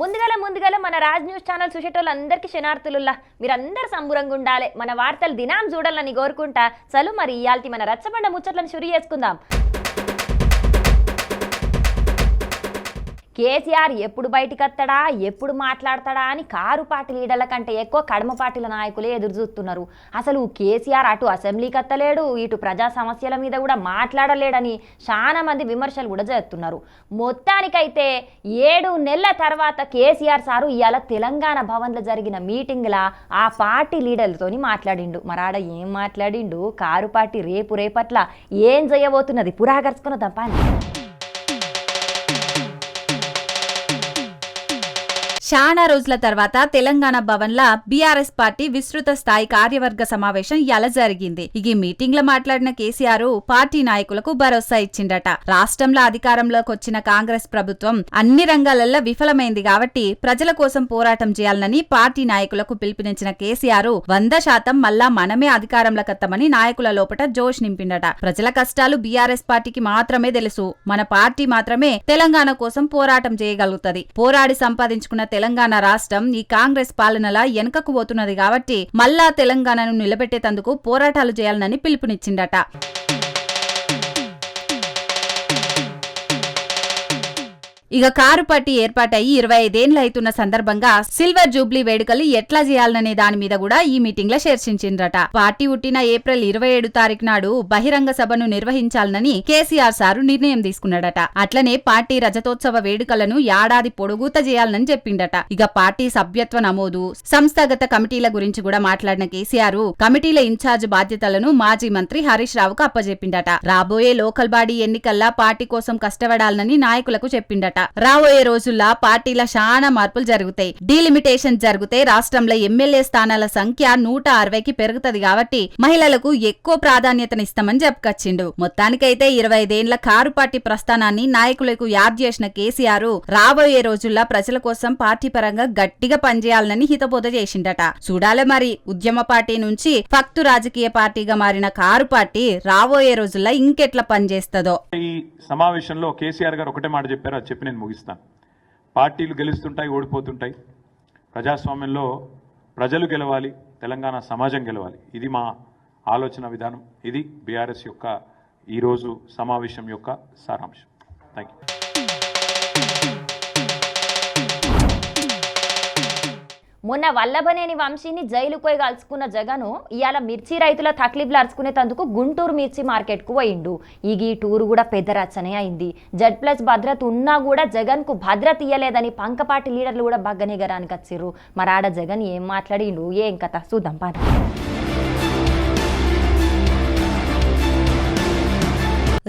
ముందుగల ముందుగల మన రాజ్ న్యూస్ ఛానల్ చూసేటోళ్ళందరికీ శనార్థులుల్లా మీరందరూ సంబురంగా ఉండాలి. మన వార్తలు దినాం చూడాలని కోరుకుంటా. చలు మరి ఇయాల్టి మన రచ్చబండ ముచ్చట్లను షురు చేసుకుందాం. కేసీఆర్ ఎప్పుడు బయటికి ఎప్పుడు మాట్లాడతాడా అని కారు పార్టీ లీడర్ల కంటే ఎక్కువ కడమ పార్టీల నాయకులే ఎదురు చూస్తున్నారు. అసలు కేసీఆర్ అటు అసెంబ్లీకి కత్తలేడు ఇటు ప్రజా సమస్యల మీద కూడా మాట్లాడలేడని చాలా మంది విమర్శలు కూడా చేస్తున్నారు. మొత్తానికైతే ఏడు నెలల తర్వాత కేసీఆర్ సారు ఇవాళ తెలంగాణ భవన్లో జరిగిన మీటింగ్లా ఆ పార్టీ లీడర్లతోని మాట్లాడిండు. మరాడ ఏం మాట్లాడిండు? కారు పార్టీ రేపు రేపట్ల ఏం చేయబోతున్నది? పురాగర్చుకున్న తప్పని చాలా రోజుల తర్వాత తెలంగాణ భవన్ లా బీఆర్ఎస్ పార్టీ విస్తృత స్థాయి కార్యవర్గ సమావేశం ఇలా జరిగింది. ఈ మీటింగ్లో మాట్లాడిన కేసీఆర్ పార్టీ నాయకులకు భరోసా ఇచ్చిండట. రాష్ట్రంలో అధికారంలోకి వచ్చిన కాంగ్రెస్ ప్రభుత్వం అన్ని రంగాలలో విఫలమైంది కాబట్టి ప్రజల కోసం పోరాటం చేయాలని పార్టీ నాయకులకు పిలుపునిచ్చిన కేసీఆర్ వంద శాతం మళ్ళా మనమే అధికారంలోకి వస్తామని నాయకుల లోపట జోష్ నింపిండట. ప్రజల కష్టాలు బీఆర్ఎస్ పార్టీకి మాత్రమే తెలుసు. మన పార్టీ మాత్రమే తెలంగాణ కోసం పోరాటం చేయగలుగుతది. పోరాడి సంపాదించుకున్న తెలంగాణ రాష్ట్రం ఈ కాంగ్రెస్ పాలనలా వెనుకకు పోతున్నది కాబట్టి మళ్ళా తెలంగాణను నిలబెట్టేటందుకు పోరాటాలు చేయాలనని పిలుపునిచ్చిండట ఇక కారు పట్టి ఏర్పాటయ్యి ఇరవై ఐదేండ్లు అవుతున్న సందర్భంగా సిల్వర్ జూబ్లీ వేడుకలు ఎట్లా చేయాలనే దాని మీద కూడా ఈ మీటింగ్లో చర్చించిండ్రట. పార్టీ పుట్టిన ఏప్రిల్ ఇరవై ఏడు తారీఖు నాడు బహిరంగ సభను నిర్వహించాలని కేసీఆర్ సారు నిర్ణయం తీసుకున్నాడట. అట్లనే పార్టీ రజతోత్సవ వేడుకలను ఏడాది పొడుగుత చేయాలని చెప్పిండట. ఇక పార్టీ సభ్యత్వ నమోదు సంస్థాగత కమిటీల గురించి కూడా మాట్లాడిన కేసీఆర్ కమిటీల ఇన్ఛార్జ్ బాధ్యతలను మాజీ మంత్రి హరీష్ రావుకు అప్పజెప్పిండట. రాబోయే లోకల్ బాడీ ఎన్నికల్లా పార్టీ కోసం కష్టపడాలని నాయకులకు చెప్పిండట. రాబోయే రోజుల్లో పార్టీల చాలా మార్పులు జరుగుతాయి. డీలిమిటేషన్ జరిగితే రాష్ట్రంలో ఎమ్మెల్యే స్థానాల సంఖ్య నూట అరవైకి పెరుగుతది కాబట్టి మహిళలకు ఎక్కువ ప్రాధాన్యతనిస్తామని చెప్పుకొచ్చిండు. మొత్తానికైతే ఇరవై ఐదేండ్ల కారు పార్టీ ప్రస్థానాన్ని నాయకులకు యాద్ చేసిన కేసీఆర్ రాబోయే రోజుల్లో ప్రజల కోసం పార్టీ పరంగా గట్టిగా పనిచేయాలని హితబోధ చేసిండట. చూడాలి మరి ఉద్యమ పార్టీ నుంచి ఫక్తు రాజకీయ పార్టీగా మారిన కారు పార్టీ రాబోయే రోజుల్లో ఇంకెట్లా పనిచేస్తుందో. ఈ సమావేశంలో కేసీఆర్ గారు ఒకటే మాట చెప్పారు చెప్పిన చెప్పి నేను ముగిస్తాను పార్టీలు గెలుస్తుంటాయి ఓడిపోతుంటాయి. ప్రజాస్వామ్యంలో ప్రజలు గెలవాలి తెలంగాణ సమాజం గెలవాలి. ఇది మా ఆలోచన విధానం. ఇది బీఆర్ఎస్ యొక్క ఈరోజు సమావేశం యొక్క సారాంశం. థ్యాంక్ యూ మొన్న వల్లభనేని వంశీని జైలు పోయి కలుసుకున్న జగను ఇవాళ మిర్చి రైతుల తక్లీఫ్లు అరుచుకునేటందుకు గుంటూరు మిర్చి మార్కెట్కు పోయిండు. ఇక ఈ టూరు కూడా పెద్ద రచనే అయింది. జడ్ ప్లస్ భద్రత ఉన్నా కూడా జగన్కు భద్రత ఇయ్యలేదని పంకపాటి లీడర్లు కూడా బగ్గనే గరానికి వచ్చిర్రు. మరాడ జగన్ ఏం మాట్లాడిండు? ఏం కథ? చూద్దాం పద.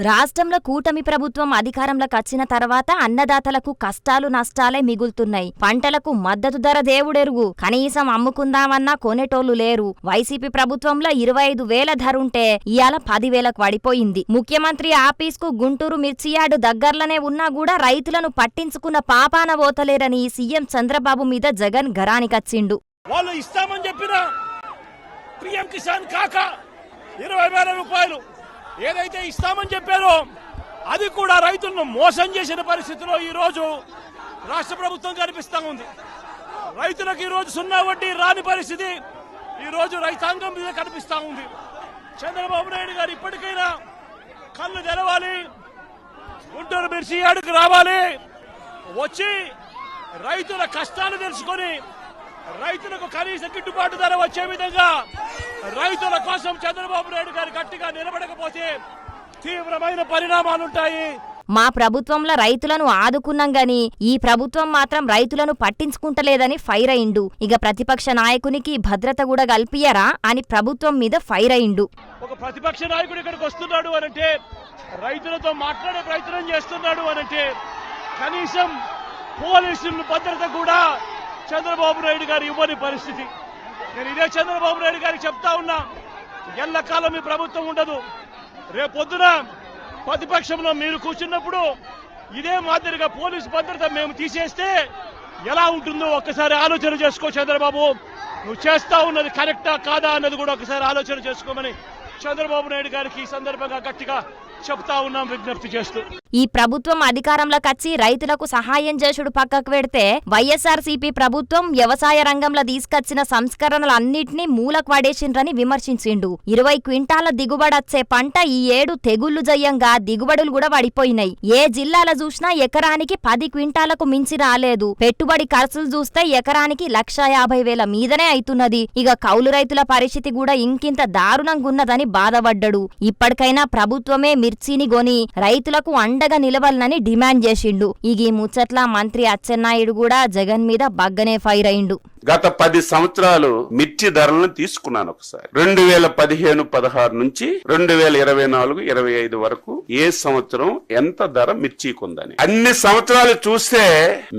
రాష్ట్రంలో కూటమి ప్రభుత్వం అధికారంలోకి వచ్చిన తర్వాత అన్నదాతలకు కష్టాలు నష్టాలే మిగులుతున్నాయి. పంటలకు మద్దతు ధర దేవుడెరుగు. కనీసం అమ్ముకుందామన్నా కొనేటోళ్ళు లేరు. వైసీపీ ప్రభుత్వంలో ఇరవై ఐదు వేల ధర ఉంటే ఇవాళ పదివేలకు పడిపోయింది. ముఖ్యమంత్రి ఆఫీస్కు గుంటూరు మిర్చి యార్డు దగ్గర్లోనే ఉన్నా కూడా రైతులను పట్టించుకున్న పాపాన పోతలేరని సీఎం చంద్రబాబు మీద జగన్ గరానికచ్చిండు వాళ్ళు ఇస్తామని చెప్పిన పిఎం కిసాన్ కాక ఇరవై వేల రూపాయలు ఏదైతే ఇస్తామని చెప్పారో అది కూడా రైతులను మోసం చేసిన పరిస్థితిలో ఈరోజు రాష్ట్ర ప్రభుత్వం కనిపిస్తా ఉంది. రైతులకు ఈరోజు సున్నా వడ్డీ రాని పరిస్థితి ఈరోజు రైతాంగం మీద కనిపిస్తా ఉంది. చంద్రబాబు నాయుడు గారు ఇప్పటికైనా కళ్ళు తెరవాలి గుంటూరు మిర్చి యార్డుకు రావాలి వచ్చి రైతుల కష్టాలు తెలుసుకొని రైతులకు కనీస గిట్టుబాటు ధర వచ్చే విధంగా రైతుల కోసం చంద్రబాబు నాయుడు గారు గట్టిగా నిలబడకపోతే తీవ్రమైన పరిణామాలుంటాయి. మా ప్రభుత్వంలో రైతులను ఆదుకున్నాం గాని ఈ ప్రభుత్వం మాత్రం రైతులను పట్టించుకుంటలేదని ఫైర్ అయిండు. ఇక ప్రతిపక్ష నాయకునికి భద్రత కూడా కల్పియరా అని ప్రభుత్వం మీద ఫైర్ అయిండు. ఒక ప్రతిపక్ష నాయకుడు ఇక్కడికి వస్తున్నాడు అనంటే రైతులతో మాట్లాడే ప్రయత్నం చేస్తున్నాడు అనంటే కనీసం పోలీసుల భద్రత కూడా చంద్రబాబు నాయుడు గారు ఇవ్వని పరిస్థితి. నేను ఇదే చంద్రబాబు నాయుడు గారికి చెప్తా ఉన్నా. ఎల్లకాలం మీ ప్రభుత్వం ఉండదు. రేపొద్దున ప్రతిపక్షంలో మీరు కూర్చున్నప్పుడు ఇదే మాదిరిగా పోలీసు భద్రత మేము తీసేస్తే ఎలా ఉంటుందో ఒక్కసారి ఆలోచన చేసుకో చంద్రబాబు. నువ్వు చేస్తా ఉన్నది కరెక్టా కాదా అన్నది కూడా ఒకసారి ఆలోచన చేసుకోమని చంద్రబాబు నాయుడు గారికి ఈ సందర్భంగా గట్టిగా చెప్తా ఉన్నాం విజ్ఞప్తి చేస్తూ. ఈ ప్రభుత్వం అధికారంలోకి వచ్చి రైతులకు సహాయం చేసుడు పక్కకు పెడితే వైఎస్ఆర్ ప్రభుత్వం వ్యవసాయ రంగంలో తీసుకొచ్చిన సంస్కరణలన్నింటినీ మూలకు పడేసిండ్రని విమర్శించిండు. ఇరవై క్వింటాల దిగుబడొచ్చే పంట ఈ ఏడు తెగుళ్ళు జయంగా దిగుబడులు కూడా పడిపోయినాయి. ఏ జిల్లాల చూసినా ఎకరానికి పది క్వింటాలకు మించి రాలేదు. పెట్టుబడి ఖర్చులు చూస్తే ఎకరానికి లక్ష యాభై వేల మీదనే అవుతున్నది ఇక కౌలు రైతుల పరిస్థితి కూడా ఇంకింత దారుణంగా ఉన్నదని బాధపడ్డాడు. ఇప్పటికైనా ప్రభుత్వమే మిర్చిని గొని రైతులకు అండగా నిలవాలని డిమాండ్ చేసిండు. ఈ ముచ్చట్ల మంత్రి అచ్చెన్నాయుడు కూడా జగన్ మీద బగ్గనే ఫైర్ అయిండు. గత పది సంవత్సరాలు మిర్చి ధరలను తీసుకున్నాను ఒకసారి. రెండు వేల పదిహేను పదహారు నుంచి రెండు వేల ఇరవై నాలుగు ఇరవై ఐదు వరకు ఏ సంవత్సరం ఎంత ధర మిర్చికి ఉందని అన్ని సంవత్సరాలు చూస్తే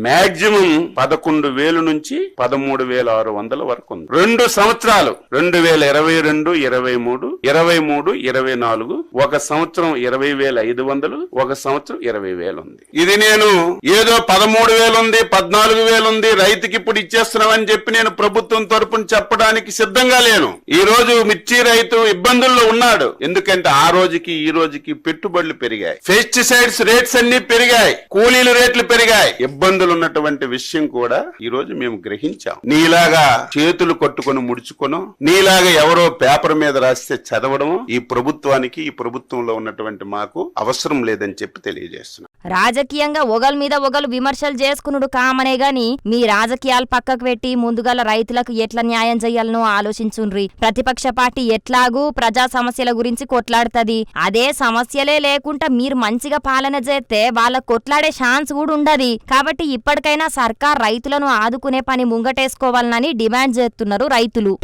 మాక్సిమం పదకొండు వేలు నుంచి పదమూడు వేల ఆరు వందల వరకు ఉంది. రెండు సంవత్సరాలు రెండు వేల ఇరవై రెండు ఇరవై మూడు ఇరవై మూడు ఇరవై నాలుగు ఒక సంవత్సరం ఇరవై వేల ఐదు వందలు ఒక సంవత్సరం ఇరవై వేలు ఉంది ఇది నేను ఏదో పదమూడు వేలు ఉంది పద్నాలుగు వేలు ఉంది రైతుకి ఇప్పుడు ఇచ్చేస్తున్నామని చెప్పి నేను ప్రభుత్వం తరపున చెప్పడానికి సిద్ధంగా లేను. ఈ రోజు మిర్చి రైతు ఇబ్బందుల్లో ఉన్నాడు. ఎందుకంటే ఆ రోజుకి ఈ రోజుకి పెట్టుబడులు పెరిగాయి. పెస్టిసైడ్స్ రేట్స్ అన్ని పెరిగాయి. కూలీల రేట్లు పెరిగాయి. ఇబ్బందులు ఉన్నటువంటి విషయం కూడా ఈ రోజు మేము గ్రహించాం. నీలాగా చేతులు కొట్టుకొని ముడుచుకోను నీలాగా ఎవరో పేపర్ మీద రాస్తే చదవడం ఈ ప్రభుత్వానికి ఈ ప్రభుత్వంలో ఉన్నటువంటి మాకు అవసరం లేదని చెప్పి తెలియజేస్తున్నాం. రాజకీయంగా ఒగల మీద ఒగలు విమర్శలు చేసుకునుడు కామనే గాని మీ రాజకీయాలు పక్కకు పెట్టి ముందుగల రైతులకు ఎట్లా న్యాయం చేయాలనో ఆలోచించుండ్రి. ప్రతిపక్ష పార్టీ ఎట్లాగూ ప్రజా సమస్యల గురించి కొట్లాడుతది. అదే సమస్యలే లేకుండా మీరు మంచిగా పాలన చేస్తే వాళ్ళ కొట్లాడే ఛాన్స్ కూడా ఉండదు. కాబట్టి ఇప్పటికైనా సర్కార్ రైతులను ఆదుకునే పని ముంగటేసుకోవాలని డిమాండ్ చేస్తున్నారు రైతులు.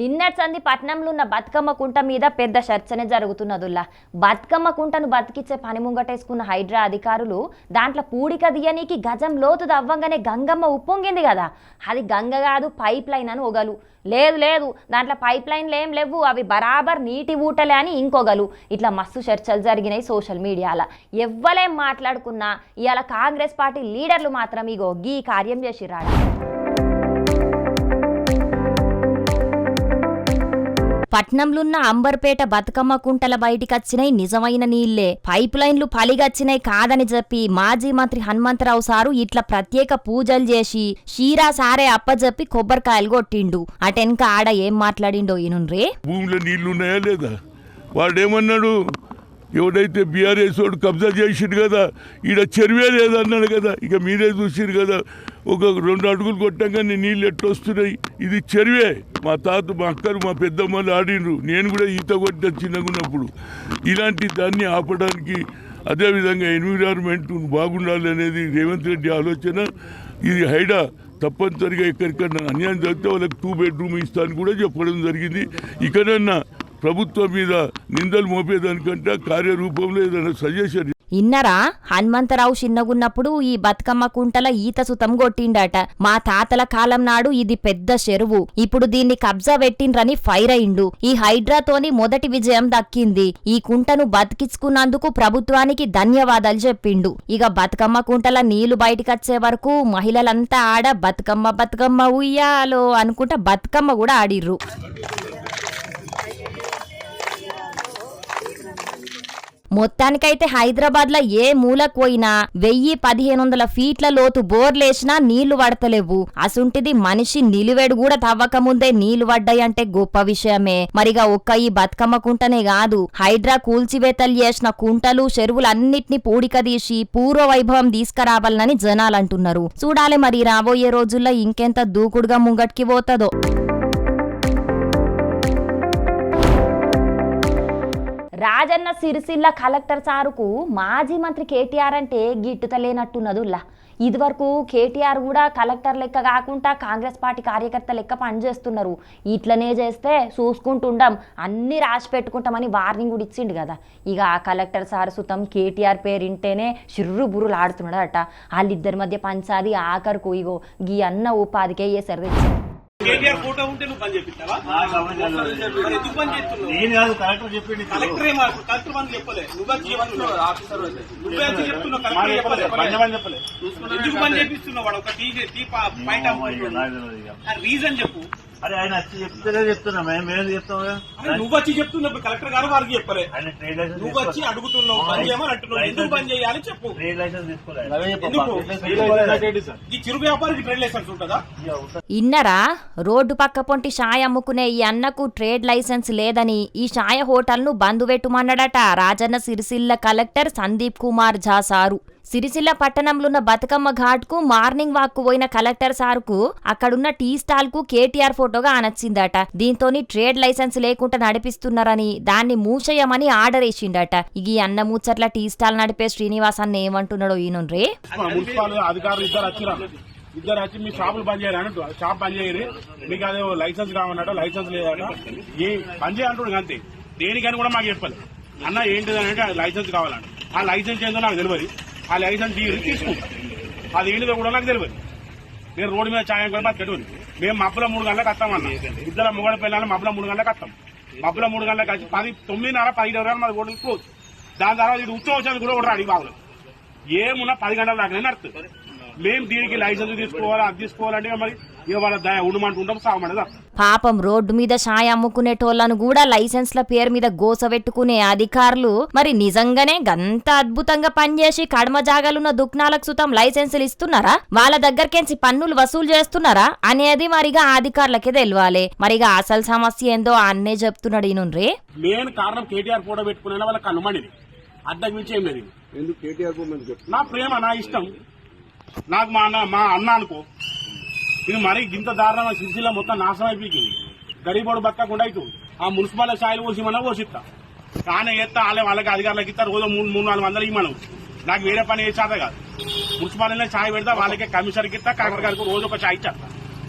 నిన్నటి సంది పట్నంలో ఉన్న బతుకమ్మ కుంట మీద పెద్ద చర్చనే జరుగుతున్నదుల్లా బతుకమ్మ కుంటను బతికిచ్చే పని ముంగటేసుకున్న హైడ్రా అధికారులు దాంట్లో పూడిక దియనీకి గజం లోతు దవ్వంగానే గంగమ్మ ఉప్పొంగింది కదా. అది గంగ కాదు పైప్ లైన్ అని ఒగలు. లేదు లేదు దాంట్లో పైప్ లైన్లు ఏం లేవు అవి బరాబర్ నీటి ఊటలే అని ఇంకొగలు. ఇట్లా మస్తు చర్చలు జరిగినాయి సోషల్ మీడియాలో. ఎవ్వలేం మాట్లాడుకున్నా ఇవాళ కాంగ్రెస్ పార్టీ లీడర్లు మాత్రం ఇగో గీ కార్యం చేసిరాడ పట్నంలున్న అంబర్పేట బతుకమ్మ కుంటల బయటికొచ్చినాయి నిజమైన నీళ్ళే పైప్ లైన్లు పలిగచ్చినాయి కాదని చెప్పి మాజీ మంత్రి హనుమంతరావు సారు ఇట్లా ప్రత్యేక పూజలు చేసి షీరా సారే అప్పజెప్పి కొబ్బరికాయలు కొట్టిండు. అటెనక ఆడ ఏం మాట్లాడిండో ఈనుండ్రే భూమిలో నీళ్ళు ఉన్నాయా లేదా? వాడేమన్నాడు? ఎవడైతే బీఆర్ఎస్ వాడు కబ్జా చేసిండు కదా ఈడ చెరువే లేదన్నాడు కదా ఇక మీరే చూసిరు కదా ఒక రెండు అడుగులు కొట్టంగానే నీళ్ళు ఎట్లా వస్తున్నాయి? ఇది చెరువే. మా తాత మా అక్కలు మా పెద్దమ్మలు ఆడిండ్రు. నేను కూడా ఈత కొట్టిన చిన్నగా ఉన్నప్పుడు. ఇలాంటి దాన్ని ఆపడానికి అదేవిధంగా ఎన్విరాన్మెంట్ బాగుండాలి అనేది రేవంత్ రెడ్డి ఆలోచన. ఇది హైడా. తప్పనిసరిగా ఎక్కడికన్నా అన్యాయం జరిగితే వాళ్ళకి టూ బెడ్రూమ్ ఇస్తాను కూడా చెప్పడం జరిగింది. ఇకనన్నా ప్రభుత్వం మీద నిందలు మోపేదానికంటే కార్యరూపంలో ఏదైనా సజెషన్ ఇన్నరా? హనుమంతరావు చిన్నగున్నప్పుడు ఈ బతుకమ్మ కుంటల ఈత సుతం కొట్టిండట. మా తాతల కాలం నాడు ఇది పెద్ద చెరువు. ఇప్పుడు దీన్ని కబ్జా పెట్టిండ్రని ఫైర్ అయిండు. ఈ హైడ్రాతోని మొదటి విజయం దక్కింది. ఈ కుంటను బతికించుకున్నందుకు ప్రభుత్వానికి ధన్యవాదాలు చెప్పిండు. ఇక బతుకమ్మ కుంటల నీళ్ళు బయటకొచ్చే వరకు మహిళలంతా ఆడ బతుకమ్మ బతుకమ్మ ఉయ్యాలో అనుకుంటా బతుకమ్మ కూడా ఆడిర్రు. మొత్తానికైతే హైదరాబాద్లో ఏ మూలకు పోయినా వెయ్యి పదిహేను వందల ఫీట్ల లోతు బోర్లేసినా నీళ్ళు పడతలేవు. అసుంటిది మనిషి నిలువెడు కూడా తవ్వక ముందే నీళ్ళు పడ్డాయంటే గొప్ప విషయమే. మరిగా ఒక్క ఈ బతుకమ్మ కుంటనే కాదు హైడ్రా కూల్చివేతలు చేసిన కుంటలు చెరువులు అన్నిటినీ పూడిక తీసి పూర్వ వైభవం తీసుకురావాలని జనాలు అంటున్నారు చూడాలి మరి రాబోయే రోజుల్లో ఇంకెంత దూకుడుగా ముంగట్కి పోతుందో. రాజన్న సిరిసిల్ల కలెక్టర్ సారుకు మాజీ మంత్రి కేటీఆర్ అంటే గిట్టుతలేనట్టున్నదుల్లా. ఇదివరకు కేటీఆర్ కూడా కలెక్టర్ లెక్క కాకుండా కాంగ్రెస్ పార్టీ కార్యకర్త లెక్క పనిచేస్తున్నారు. ఇట్లనే చేస్తే చూసుకుంటుండం అన్ని రాసి పెట్టుకుంటామని వార్నింగ్ కూడా ఇచ్చిండు కదా. ఇక ఆ కలెక్టర్ సార్ సుతం కేటీఆర్ పేరు ఇంటేనే చిర్రు బుర్రులు ఆడుతున్నాడట. వాళ్ళిద్దరి మధ్య పంచాది ఆఖరుకు ఇగో గీ అన్న ఉపాధికే ఏ తెచ్చి కేటీఆర్ ఫోటో ఉంటే నువ్వు పని చేపిస్తావా? మరి ఎందుకు పని చేస్తున్నావు? నేను కాదు కలెక్టర్ చెప్పింది కలెక్టర్ కలెక్టర్ మనం చెప్పలే. నువ్వే చెప్తున్నావు. ఆఫీసర్ నువ్వే చెప్తున్నావు. కలెక్టర్ చెప్పలే. ఎందుకు పని చేపిస్తున్నావు వాడు? ఒక టీ టీ ఇక. రీజన్ చెప్పు. అరే ఆయన వచ్చి చెప్తేనే చెప్తున్నా. మేము చెప్తాం. అరే నువ్వు వచ్చి చెప్తున్నావు. కలెక్టర్ గారు వారికి చెప్పలే. ఆయన ట్రేడ్ లైసెన్స్ నువ్వు వచ్చి అడుగుతున్నావు. బంద్ చేయమని అంటున్నావు. ఎందుకు బంద్ చేయాలి చెప్పు. ట్రేడ్ లైసెన్స్ తీసుకోలేదు ఎందుకు? ఈ చిరు వ్యాపారికి ట్రేడ్ లైసెన్స్ ఉంటుందా? ఇన్నరా? రోడ్డు పక్క పొంటి షాయ్ అమ్ముకునే ఈ అన్నకు ట్రేడ్ లైసెన్స్ లేదని ఈ షాయ హోటల్ను బంద్ పెట్టుమన్నాడట రాజన్న సిరిసిల్ల కలెక్టర్ సందీప్ కుమార్ ఝా సారు. సిరిసిల్ల పట్టణంలోన్న బతుకమ్మ ఘాట్కు మార్నింగ్ వాక్కు పోయిన కలెక్టర్ సార్కు అక్కడున్న టీ స్టాల్కు కేటీఆర్ ఫోటోగా అనొచ్చిందట దీంతో ట్రేడ్ లైసెన్స్ లేకుండా నడిపిస్తున్నారని దాన్ని మూసేయమని ఆర్డర్ వేసిండట ఇక ఈ అన్న ముచ్చట్ల టీ స్టాల్ నడిపే శ్రీనివాస్ అన్న ఏమంటున్నాడో ఈయనుండ్రే మున్సిపల్ ఇద్దరు వచ్చి మీ షాపులు బంద్ చేయాలి అన్నట్టు. షాప్ బంద్ చేయరు. మీకు అదే లైసెన్స్ కావన్నట్టు లైసెన్స్ లేదట. ఏ బంద్ చేయాలంటాడు అంతే. దేనికని కూడా మాకు చెప్పాలి. అన్న ఏంటిదని అంటే లైసెన్స్ కావాలంట ఆ లైసెన్స్ ఏందో నాకు తెలియదు. ఆ లైసెన్స్ తీసి తీసుకుంటా అది ఏంటిదో కూడా నాకు తెలియదు. నేను రోడ్డు మీద ఛాయం కూడా బతికెట్టు మేము మబ్బుల మూడు గంటలకు వస్తామన్న ఇద్దరు మొగడ పిల్లలు మబ్బుల మూడు గంటలకు వస్తాం మబ్బుల మూడు గంటలకు వచ్చి పది తొమ్మిదిన్నర పది ఇరవై మాది రోడ్డు క్లోజ్ దాని తర్వాత ఇది ఉత్సవం కూడా కూడా అడిగి బాగులేదు ఏమున్నా పది గంటల దాకా నడుతుంది మేము దీనికి లైసెన్స్ తీసుకోవాలి అది తీసుకోవాలంటే మరి ఇక వాళ్ళ దయ ఉండమంటుంటాం సాగమంటే పాపం రోడ్డు మీద షాయ్ అమ్ముకునేటోళ్ళను కూడా లైసెన్స్ల పేరు మీద గోసబెట్టుకునే అధికారులు మరి నిజంగానే గంత అద్భుతంగా పనిచేసి కడమ జాగాలున్న దుకాణాలకు సుతం లైసెన్సులు ఇస్తున్నారా? వాళ్ళ దగ్గరకేంచి పన్నులు వసూలు చేస్తున్నారా? అనేది మరిగా ఆ అధికారులకే తెలియాలి మరిగా అసలు సమస్య ఏందో అన్నే చెప్తున్నాడు ఈయనుండ్రే మెయిన్ కారణం కేటీఆర్ ఫోటో పెట్టుకునే వాళ్ళకి అనుమనిది అద్దకు మించి ఏం లేదు. ఎందుకు కేటీఆర్ నా ప్రేమ నా ఇష్టం. నాకు మా అన్న మా అన్న అనుకో. ఇది మరీ ఇంత దారుణంగా సిరిసిల్ల మొత్తం నాశనం అయిపోయింది. గరీబోడు బతకకుండా అవుతుంది ఆ మున్సిపల్ స్థాయిలు పోసిమన్నా పోసిస్తా కానీ ఎత్తా వాళ్ళే వాళ్ళకి అధికారులకు ఇస్తా రోజు మూడు మూడు నాలుగు వందలు ఇవ్వను నాకు వేరే పని ఏ చేత కాదు. మున్సిపాలిటీలో ఛాయ్ పెడతా వాళ్ళకే కమిషనర్కి ఇస్తా కలెక్టర్ గారికి రోజు ఒక ఛాయ్ ఇచ్చేస్తా.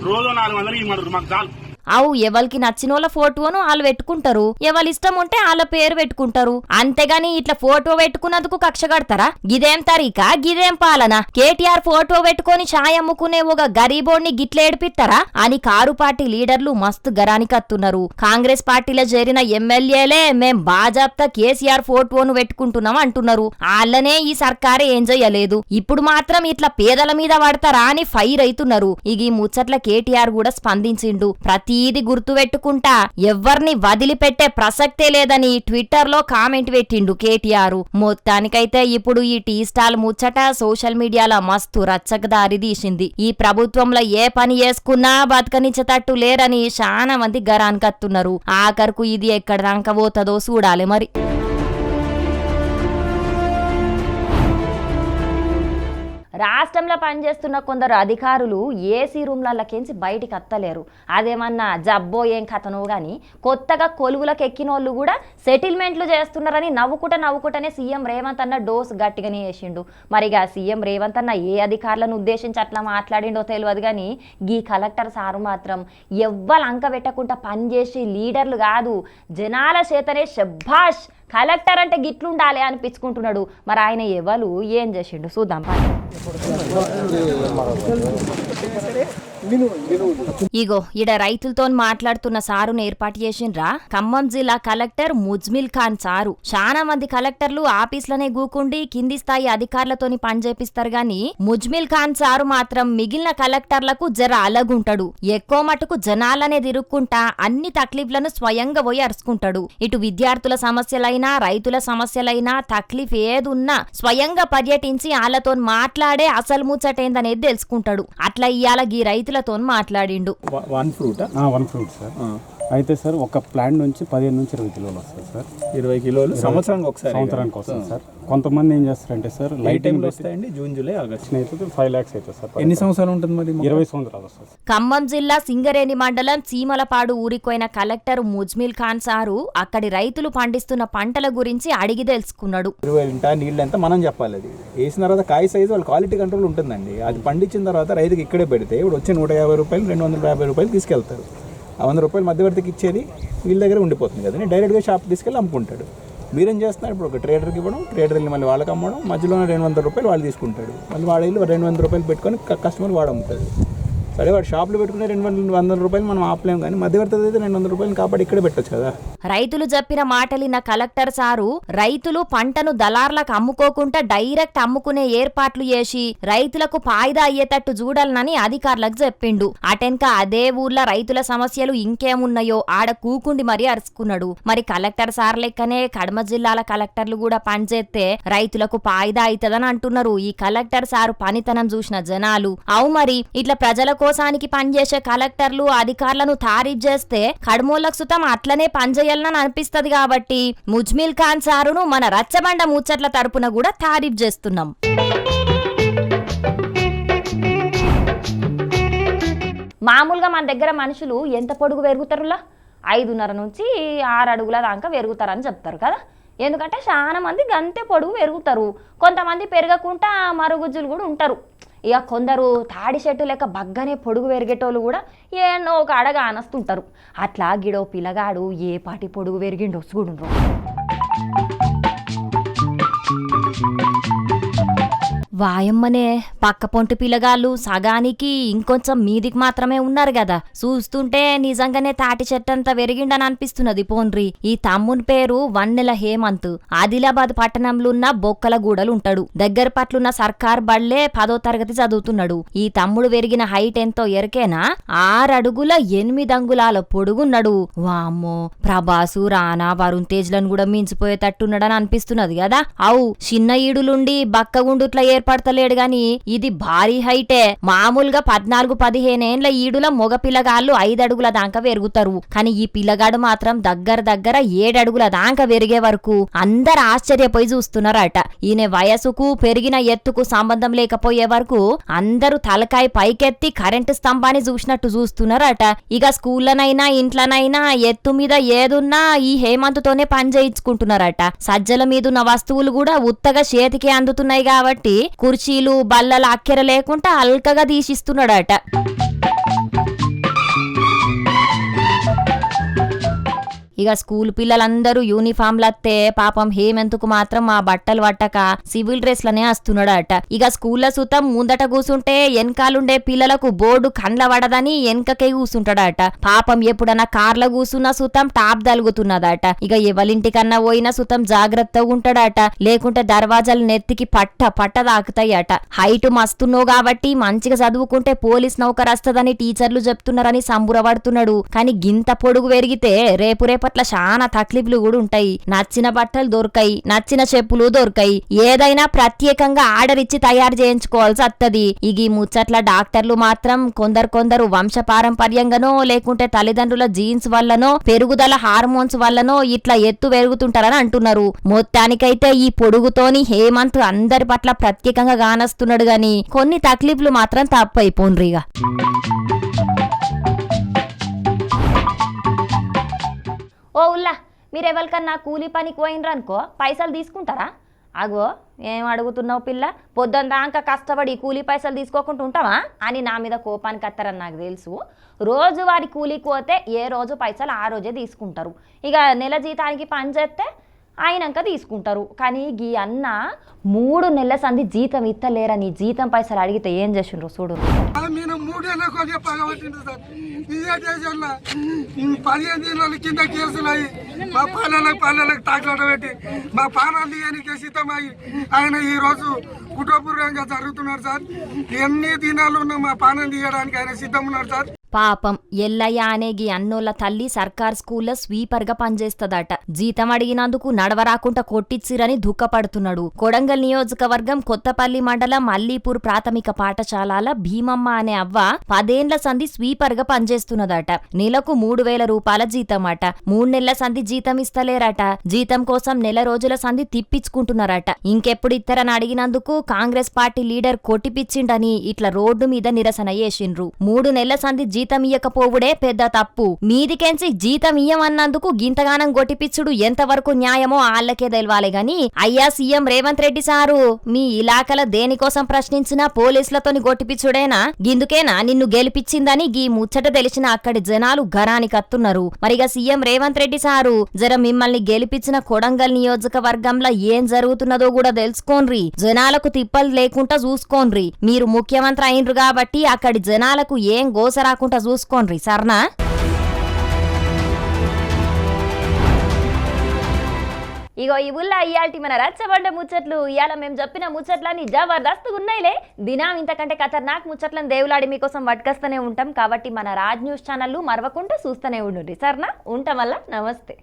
రోజు నాలుగు వందలు ఇవ్వమన్నారు మాకు చాలు. అవు ఎవరికి నచ్చినోళ్ళ ఫోటోను వాళ్ళు పెట్టుకుంటారు. ఎవరి ఇష్టం ఉంటే వాళ్ళ పేరు పెట్టుకుంటారు. అంతేగాని ఇట్లా ఫోటో పెట్టుకున్నందుకు కక్ష కడతారా? గిదేం తరీక? గిదేం పాలన? కేటీఆర్ ఫోటో పెట్టుకొని ఛాయ్ అమ్ముకునే ఒక గరీబోడిని గిట్ల ఏడిపిస్తారా? అని కారు పార్టీ లీడర్లు మస్తు గరానికత్తున్నారు కాంగ్రెస్ పార్టీలో చేరిన ఎమ్మెల్యేలే మేం బాజాప్తా కేసీఆర్ ఫోటోను పెట్టుకుంటున్నాం అంటున్నారు. వాళ్ళనే ఈ సర్కారే ఏం చెయ్యలేదు ఇప్పుడు మాత్రం ఇట్లా పేదల మీద పడతారా అని ఫైర్ అవుతున్నారు ఇక ఈ ముచ్చట్ల కేటీఆర్ కూడా స్పందించిండు. ప్రతీది గుర్తు పెట్టుకుంటా ఎవ్వర్ని వదిలిపెట్టే ప్రసక్తే లేదని ట్విట్టర్లో కామెంట్ పెట్టిండు కేటీఆర్. మొత్తానికైతే ఇప్పుడు ఈ టీ స్టాల్ ముచ్చట సోషల్ మీడియాలో మస్తు రచ్చక తీసింది. ఈ ప్రభుత్వంలో ఏ పని చేసుకున్నా బతకనిచ్చేటట్టు లేరని చాలా మంది గరాన్కత్తున్నారు ఆఖరుకు ఇది ఎక్కడ దాకా పోతుందో చూడాలి మరి. రాష్ట్రంలో పనిచేస్తున్న కొందరు అధికారులు ఏసీ రూమ్లకేంచి బయటికి అత్తలేరు. అదేమన్నా జబ్బో ఏం కథనో కానీ కొత్తగా కొలువులకు ఎక్కినోళ్ళు కూడా సెటిల్మెంట్లు చేస్తున్నారని నవ్వుకుట నవ్వుకుటనే సీఎం రేవంత్ అన్న డోస్ గట్టిగానే వేసిండు. మరిగా సీఎం రేవంత్ అన్న ఏ అధికారులను ఉద్దేశించి అట్లా మాట్లాడిండో తెలియదు కానీ గీ కలెక్టర్ సారు మాత్రం ఎవ్వరు అంక పెట్టకుండా పనిచేసి లీడర్లు కాదు. జనాల చేతనే శభాష్ కలెక్టర్ అంటే గిట్లుండాలి అనిపించుకుంటున్నాడు. మరి ఆయన ఎవరు? ఏం చేసిండు? చూద్దాం. ఇగో ఈడ రైతులతో మాట్లాడుతున్న సారును ఏర్పాటు చేసిండ్రా? ఖమ్మం జిల్లా కలెక్టర్ ముజ్మిల్ ఖాన్ సారు. చాలా మంది కలెక్టర్లు ఆఫీస్లనే గూకుండి కింది స్థాయి అధికారులతోని పనిచేపిస్తారు గాని ముజ్మిల్ ఖాన్ సారు మాత్రం మిగిలిన కలెక్టర్లకు జర అలగుంటాడు. ఎక్కువ మటుకు జనాలనే తిరుక్కుంటా అన్ని తక్లీఫ్లను స్వయంగా పోయి అరుచుకుంటాడు. ఇటు విద్యార్థుల సమస్యలైనా రైతుల సమస్యలైనా తక్లీఫ్ ఏదున్నా స్వయంగా పర్యటించి వాళ్ళతో మాట్లాడే అసలు ముచ్చటేందనేది తెలుసుకుంటాడు. అట్లా ఇయ్యాల గీ రైతులతో మాట్లాడిండు. One fruit? One fruit sir. అయితే సార్ ఒక ప్లాంట్ నుంచి పదిహేను నుంచి ఇరవై కిలోలు వస్తాయి సార్. ఇరవై కిలోలు సంవత్సరానికి ఒకసారి సంవత్సరానికి వస్తుంది సార్. కొంతమంది ఏం చేస్తారంటే సార్ లైట్ లైటింగ్ టైంలో వస్తాయండి? June July August. అయితే ఫైవ్ ల్యాక్స్ అవుతుంది సార్ ఎన్ని సంవత్సరాలు ఉంటుంది మరి? ఇరవై సంవత్సరాలు వస్తుంది ఖమ్మం జిల్లా సింగరేణి మండలం చీమలపాడు ఊరికోయిన కలెక్టర్ ముజ్మిల్ ఖాన్ సారు అక్కడి రైతులు పండిస్తున్న పంటల గురించి అడిగి తెలుసుకున్నాడు. ఇరవై ఇంట నీళ్ళు ఎంత మనం చెప్పాలి అది. వేసిన తర్వాత కాయ సైజు వాళ్ళ క్వాలిటీ కంట్రోల్ ఉంటుందండి. అది పండించిన తర్వాత రైతుకి ఇక్కడే పెడితే ఇప్పుడు వచ్చే నూట యాభై రూపాయలు రెండు వందల యాభై రూపాయలు తీసుకెళ్తారు. ఆ వంద రూపాయలు మధ్యవర్తికి ఇచ్చేది వీళ్ళ దగ్గర ఉండిపోతుంది కదా. డైరెక్ట్గా షాప్ తీసుకెళ్ళి అమ్ముకుంటాడు. మీరేం చేస్తున్నారు? ఇప్పుడు ఒక ట్రేడర్కి ఇవ్వడం ట్రేడర్ వెళ్ళి మళ్ళీ వాళ్ళకి అమ్మడం మధ్యలో రెండు వందల రూపాయలు వాళ్ళు తీసుకుంటాడు. మళ్ళీ వాళ్ళ వెళ్ళి రెండు వందల రూపాయలు పెట్టుకొని కస్టమర్ వాడు అమ్ముతాడు. సరే వాడు షాప్లో పెట్టుకునే రెండు వందల వందల రూపాయలు మనం ఆపలేం కానీ మధ్యవర్తి అయితే రెండు వందల రూపాయలు కదా. రైతులు చెప్పిన మాటలిన కలెక్టర్ సారు రైతులు పంటను దళార్లకు అమ్ముకోకుండా డైరెక్ట్ అమ్ముకునే ఏర్పాట్లు చేసి రైతులకు ఫాయిదా అయ్యేటట్టు చూడాలనని అధికారులకు చెప్పిండు. అటెన్క అదే ఊర్లో రైతుల సమస్యలు ఇంకేమున్నాయో ఆడ కూకుండి మరీ అరుచుకున్నాడు. మరి కలెక్టర్ సార్ లెక్కనే కడమ జిల్లాల కలెక్టర్లు కూడా పనిచేస్తే రైతులకు ఫాయిదా అవుతుందని అంటున్నారు. ఈ కలెక్టర్ సారు పనితనం చూసిన జనాలు. అవు మరి ఇట్లా ప్రజలకు కోసానికి పనిచేసే కలెక్టర్లు అధికారులను తారీఫ్ చేస్తే కడుమూలకు సుతం అట్లనే పనిచేయాలని అనిపిస్తది కాబట్టి ముజ్మిల్ ఖాన్ సారును మన రచ్చబండ ముచ్చట్ల తరపున కూడా తారీఫ్ చేస్తున్నాం. మామూలుగా మన దగ్గర మనుషులు ఎంత పొడుగు పెరుగుతారులా? ఐదున్నర నుంచి ఆరు అడుగుల దాకా పెరుగుతారని చెప్తారు కదా? ఎందుకంటే చాలా మంది గంతే పొడుగు పెరుగుతారు. కొంతమంది పెరగకుండా మరుగుజ్జులు కూడా ఉంటారు. ఇక కొందరు తాడి చెట్టు లేక బగ్గనే పొడుగు పెరిగేటోళ్ళు కూడా ఏనో ఒక అడగా అనస్తుంటారు అట్లా గిడో పిల్లగాడు ఏ పాటి పొడుగు పెరిగిండో చూడు వాయమ్మనే పక్క పొంటి పిల్లగాళ్ళు సగానికి ఇంకొంచెం మీదికి మాత్రమే ఉన్నారు కదా చూస్తుంటే నిజంగానే తాటి చెట్టంతా వెరిగిండని అనిపిస్తున్నది పోన్రి. ఈ తమ్ముని పేరు వన్నెల హేమంత్. ఆదిలాబాద్ పట్టణంలో ఉన్న బొక్కల గూడలు ఉంటాడు దగ్గర పట్లున్న సర్కార్ బళ్ళే పదో తరగతి చదువుతున్నాడు. ఈ తమ్ముడు వెరిగిన హైట్ ఎంతో ఎరకేనా? ఆరడుగుల ఎనిమిది అంగుళాల పొడుగున్నాడు. వామ్మో ప్రభాసు రానా వరుణ్ తేజ్లను కూడా మించిపోయేటట్టున్నాడని అనిపిస్తున్నది కదా అవు చిన్న ఈడులుండి బక్కగుండుట్లా ఏర్పడతలేడు గాని ఇది భారీ హైటే. మామూలుగా పద్నాలుగు పదిహేనేండ్ల ఈడుల మొగ పిల్లగాళ్ళు ఐదడుగుల దాకా పెరుగుతారు కానీ ఈ పిల్లగాడు మాత్రం దగ్గర దగ్గర ఏడడుగుల దాకా పెరిగే వరకు అందరు ఆశ్చర్యపోయి చూస్తున్నారట. ఈయన వయసుకు పెరిగిన ఎత్తుకు సంబంధం లేకపోయే వరకు అందరూ తలకాయ పైకెత్తి కరెంటు స్తంభాన్ని చూసినట్టు చూస్తున్నారట. ఇక స్కూళ్ళనైనా ఇంట్లోనైనా ఎత్తు మీద ఏదున్నా ఈ హేమంతుతోనే పని చేయించుకుంటున్నారట. సజ్జల మీదున్న వస్తువులు కూడా ఉత్తగా చేతికి అందుతున్నాయి కాబట్టి కుర్చీలు బల్లల అక్కెర లేకుండా అల్కగా తీసిస్తున్నాడట ఇక స్కూల్ పిల్లలందరూ యూనిఫామ్లత్తే పాపం హేమంత్కు మాత్రం ఆ బట్టలు పట్టక సివిల్ డ్రెస్లనే వస్తున్నాడట ఇక స్కూల్లో సుతం ముందట కూసుంటే వెనకాలుండే పిల్లలకు బోర్డు కండ్ల పడదని వెనకకే కూసుంటాడట. పాపం ఎప్పుడన్నా కార్ల కూసున్న సుతం టాప్ తలుగుతున్నదట. ఇక ఎవలింటికన్నా పోయిన సుతం జాగ్రత్తగా ఉంటాడట. లేకుంటే దర్వాజాలు నెత్తికి పట్ట పట్ట తాకుతాయట హైట్ మస్తున్నావు కాబట్టి మంచిగా చదువుకుంటే పోలీస్ నౌకర్ వస్తదని టీచర్లు చెప్తున్నారని సంబురపడుతున్నాడు. కానీ గింత పొడుగు పెరిగితే రేపు రేపు పట్ల చాలా తక్లీఫ్లు కూడా ఉంటాయి. నచ్చిన బట్టలు దొరకాయి నచ్చిన చెప్పులు దొరకాయి. ఏదైనా ప్రత్యేకంగా ఆర్డర్ ఇచ్చి తయారు చేయించుకోవాల్సి వత్తది. ఇక ముచ్చట్ల డాక్టర్లు మాత్రం కొందరు కొందరు వంశపారంపర్యంగానో లేకుంటే తల్లిదండ్రుల జీన్స్ వల్లనో పెరుగుదల హార్మోన్స్ వల్లనో ఇట్లా ఎత్తు పెరుగుతుంటారని అంటున్నారు. మొత్తానికైతే ఈ పొడుగుతోని హేమంత్ అందరి పట్ల ప్రత్యేకంగా గానస్తున్నాడు గాని కొన్ని తక్లీఫ్లు మాత్రం తప్పైపోన్రిగా. ఓ ఉల్లా మీరు ఎవరికన్నా కూలి పనికి పోయినరు అనుకో పైసలు తీసుకుంటారా? అగో ఏం అడుగుతున్నావు పిల్ల? పొద్దున్న దాకా కష్టపడి కూలి పైసలు తీసుకోకుండా ఉంటావా? అని నా మీద కోపానికి వస్తారని నాకు తెలుసు. రోజు వారి కూలికి పోతే ఏ రోజు పైసలు ఆ రోజే తీసుకుంటారు. ఇక నెల జీతానికి పని చేస్తే అయినాక తీసుకుంటారు. కానీ గీ అన్న మూడు నెలల సంది జీతం ఇత్తలేరని జీతం పైసలు అడిగితే ఏం చేసిండ్రు చూడు. నేను మూడేళ్ళ కొద్దిగా పగబట్టింది పదిహేను దినాల కింద కేసులు అయ్యి మా పాలలకు పాలలకు తాకలాట పెట్టి మా పానాలు తీయడానికి సిద్ధమై ఆయన ఈరోజు రోజు కుటుంబపూర్వంగా జరుగుతున్నారు సార్. ఎన్ని దినాలు ఉన్న మా పానం తీయడానికి ఆయన సిద్ధం ఉన్నారు సార్. పాపం ఎల్లయ్య అనేగి అన్నోళ్ళ తల్లి సర్కార్ స్కూల్లో స్వీపర్గా పనిచేస్తదట. జీతం అడిగినందుకు నడవరాకుండా కొట్టిచ్చిరని దుఃఖపడుతున్నాడు. కొడంగల్ నియోజకవర్గం కొత్తపల్లి మండలం మల్లీపూర్ ప్రాథమిక పాఠశాలల భీమమ్మ అనే అవ్వ పదేండ్ల సంధి స్వీపర్గా పనిచేస్తున్నదట. నెలకు మూడు వేల రూపాయల జీతం అట మూడు నెలల సంధి జీతం ఇస్తలేరట. జీతం కోసం నెల రోజుల సంధి తిప్పించుకుంటున్నారట. ఇంకెప్పుడు ఇత్తరని అడిగినందుకు కాంగ్రెస్ పార్టీ లీడర్ కొట్టిపిచ్చిండని ఇట్లా రోడ్డు మీద నిరసన చేసిండ్రు. మూడు నెలల సంధి జీతం ఇయ్యకపోవుడే పెద్ద తప్పు. మీదికెంచి జీతం ఇయ్యమన్నందుకు గింతగానం గొట్టిపిచ్చుడు ఎంతవరకు న్యాయమో ఆళ్ళకే తెలవాలి గాని అయ్యా సీఎం రేవంత్ రెడ్డి సారు మీ ఇలాకల దేనికోసం ప్రశ్నించినా పోలీసులతోని గొట్టిపిచ్చుడేనా? గిందుకేనా? నిన్ను గెలిపించిందని గీ ముచ్చట తెలిసిన అక్కడి జనాలు గరానికి అత్తున్నారు మరిగా సీఎం రేవంత్ రెడ్డి సారు జర మిమ్మల్ని గెలిపించిన కొడంగల్ నియోజకవర్గంలో ఏం జరుగుతున్నదో కూడా తెలుసుకోన్రి. జనాలకు తిప్పలు లేకుండా చూసుకోన్రి. మీరు ముఖ్యమంత్రి అయినరు కాబట్టి అక్కడి జనాలకు ఏం గోసరాకుండా రాకుండా చూసుకోండి సర్నా? ఇగో ఈ ఊళ్ళో ఇయాల్టి మన రచ్చబండ ముచ్చట్లు. ఇవాళ మేము చెప్పిన ముచ్చట్లని జబర్దస్త్ ఉన్నాయిలే దినం ఇంతకంటే ఖతర్నాక్ ముచ్చట్లను దేవులాడి మీకోసం పట్టుకొస్తూనే ఉంటాం. కాబట్టి మన రాజ్ న్యూస్ ఛానల్ మరవకుండా చూస్తూనే ఉండండి సరేనా? ఉంటాం వల్ల నమస్తే.